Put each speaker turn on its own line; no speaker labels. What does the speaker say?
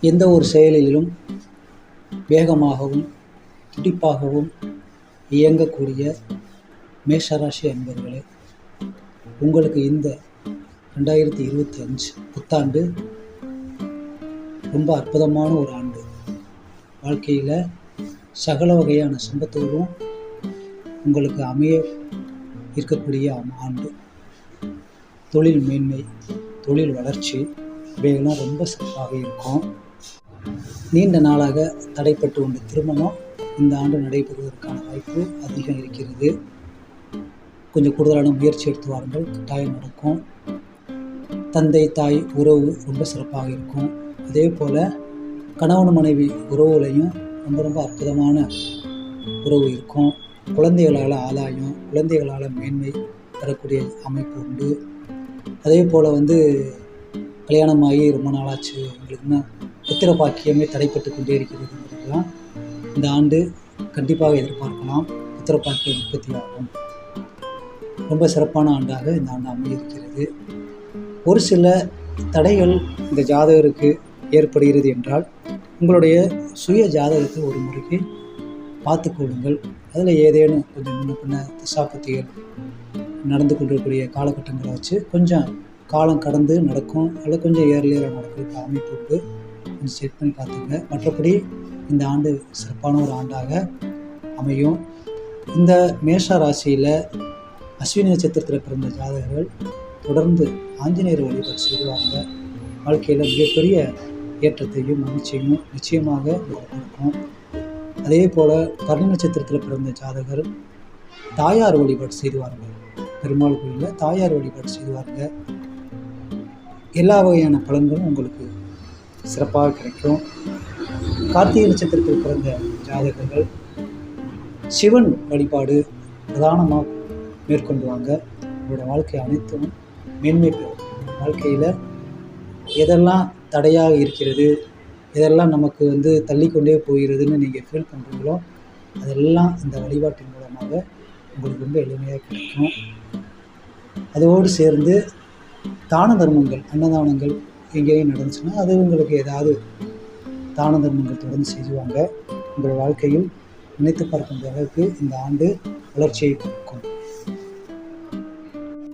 எந்த ஒரு செயலிலும் வேகமாகவும் துடிப்பாகவும் இயங்கக்கூடிய மேஷராசி அன்பர்களே உங்களுக்கு இந்த ரெண்டாயிரத்தி இருபத்தி அஞ்சு புத்தாண்டு ரொம்ப அற்புதமான ஒரு ஆண்டு. வாழ்க்கையில் சகல வகையான சம்பத்துகளும் உங்களுக்கு அமைய இருக்கக்கூடிய ஆண்டு. தொழில் மேன்மை தொழில் வளர்ச்சி இவையெல்லாம் ரொம்ப சிறப்பாக இருக்கும். நீண்ட நாளாக தடைப்பட்டு கொண்ட திருமணம் இந்த ஆண்டு நடைபெறுவதற்கான வாய்ப்பு அதிகம் இருக்கிறது. கொஞ்சம் கூடுதலான முயற்சி எடுத்து வாருங்கள். கட்டாயம் நடக்கும். தந்தை தாய் உறவு ரொம்ப சிறப்பாக இருக்கும். அதே போல் கணவன் மனைவி உறவுலையும் ரொம்ப ரொம்ப அற்புதமான உறவு இருக்கும். குழந்தைகளால் ஆதாயம் குழந்தைகளால் மேன்மை தரக்கூடிய அமைப்பு உண்டு. அதே போல் வந்து கல்யாணமாகி ரொம்ப நாளாச்சு. எங்களுக்குன்னா புத்திர பாக்கியமே தடைப்பட்டு கொண்டே இருக்கிறது என்பதெல்லாம் இந்த ஆண்டு கண்டிப்பாக எதிர்பார்க்கலாம். புத்திர பாக்கியம் உற்பத்தி ஆகும் ரொம்ப சிறப்பான ஆண்டாக இந்த ஆண்டு அமையிருக்கிறது ஒரு சில தடைகள் இந்த ஜாதகருக்கு ஏற்படுகிறது என்றால் உங்களுடைய சுய ஜாதகத்தை ஒரு முறைக்கு பார்த்துக்கொள்ளுங்கள் அதில் ஏதேனும் கொஞ்சம் முன்ன பின்ன திசாபத்திகள் நடந்து கொண்டிருக்கக்கூடிய காலகட்டங்களை வச்சு கொஞ்சம் காலம் கடந்து நடக்கும் அல்லது கொஞ்சம் ஏர்லியராக நடக்கிற அமைப்பு உண்டு. கொஞ்சம் செக் பண்ணி பார்த்துங்க மற்றபடி இந்த ஆண்டு சிறப்பான ஒரு ஆண்டாக அமையும். இந்த மேஷ ராசியில் அஸ்வினி நட்சத்திரத்தில் பிறந்த ஜாதகர்கள் தொடர்ந்து ஆஞ்சநேயர் வழிபாடு செய்வாங்க. வாழ்க்கையில் மிகப்பெரிய ஏற்றத்தையும் மகிழ்ச்சியும் நிச்சயமாக உங்களுக்கு அதே போல் கர்ண நட்சத்திரத்தில் பிறந்த ஜாதகர் தாயார் வழிபாடு செய்துவார்கள் பெருமாள் கோயிலில் தாயார் வழிபாடு செய்துவார்கள் எல்லா வகையான பலன்களும் உங்களுக்கு சிறப்பாக கிடைக்கும். கார்த்திகை நட்சத்திரத்தில் பிறந்த ஜாதகர்கள் சிவன் வழிபாடு பிரதானமாக மேற்கொண்டு வாங்க. உங்களோட வாழ்க்கை அனைத்தும் மேன்மை பெறும். வாழ்க்கையில் எதெல்லாம் தடையாக இருக்கிறது எதெல்லாம் நமக்கு வந்து தள்ளிக்கொண்டே போகிறதுன்னு நீங்கள் ஃபீல் பண்ணுறீங்களோ அதெல்லாம் இந்த வழிபாட்டின் மூலமாக உங்களுக்கு ரொம்ப எளிமையாக கிடைக்கும். அதோடு சேர்ந்து தான தர்மங்கள் அன்னதானங்கள் எங்கேயும் நடந்துச்சுன்னா அது உங்களுக்கு ஏதாவது தான தர்மங்கள் தொடர்ந்து செய்வாங்க. உங்கள் வாழ்க்கையில் நினைத்து பார்க்கின்ற அளவுக்கு இந்த ஆண்டு வளர்ச்சியை கொடுக்கும்.